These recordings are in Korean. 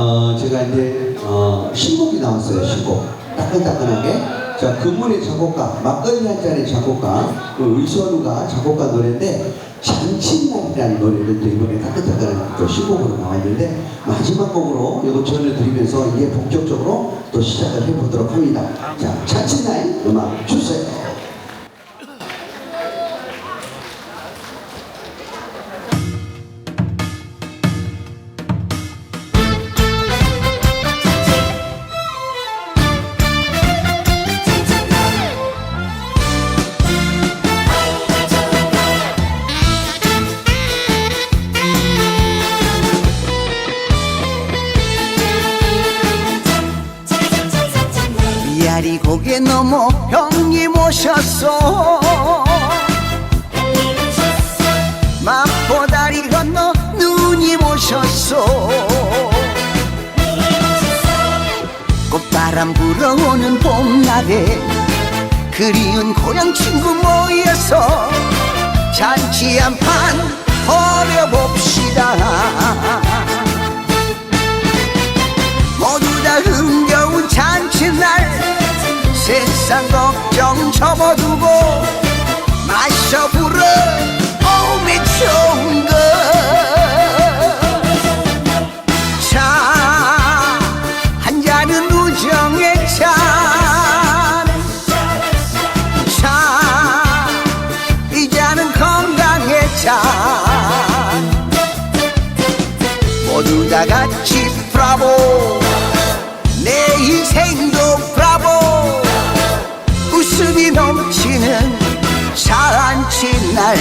어, 제가 이제 어, 신곡이 나왔어요. 신곡 따끈따끈하게. 자 금문의 작곡가 막걸리 한 잔의 작곡가 그 의선우가 작곡가 노래인데 잔칫날이라는 노래를 또 이번에 따끈따끈한 또 신곡으로 나왔는데 마지막 곡으로 이거 전해드리면서 이제 본격적으로 또 시작을 해보도록 합니다. 자 잔칫날 음악 주세요. 미아리 고개 넘어 형님 오셨소. 마포 다리 건너 누님 오셨소. 꽃바람 불어오는 봄날에 그리운 고향 친구 모여서 잔치 한판 벌여봅시다 세상 걱정 접어두고 마셔 불어 오메 좋은 거차한 잔은 우정의 찬차이 잔은 건강의 찬 모두 다 같이 브라보. 내 인생도 브라보 넘치는 잔칫날.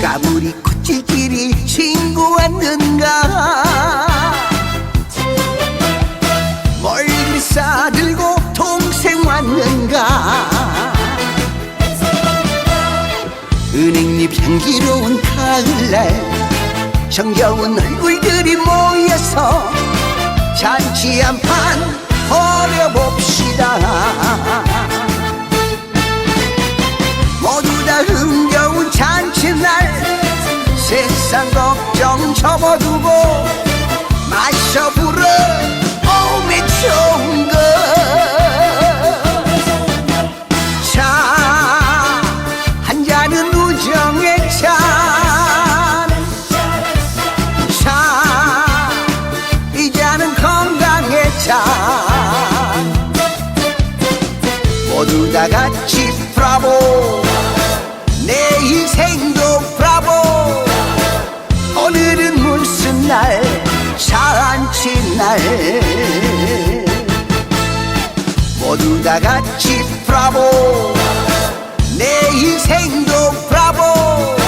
까불이 코찔끼리 친구 왔는가 은행잎 향기로운 가을날 정겨운 얼굴들이 모여서 잔치 한판 벌여봅시다. 모두 다 흥겨운 잔칫날 세상 걱정 접어두고 모두 다 같이 브라보. 내 인생도 브라보. 오늘은 무슨 날? 잔칫날. 모두 다 같이 브라보. 내 인생도 브라보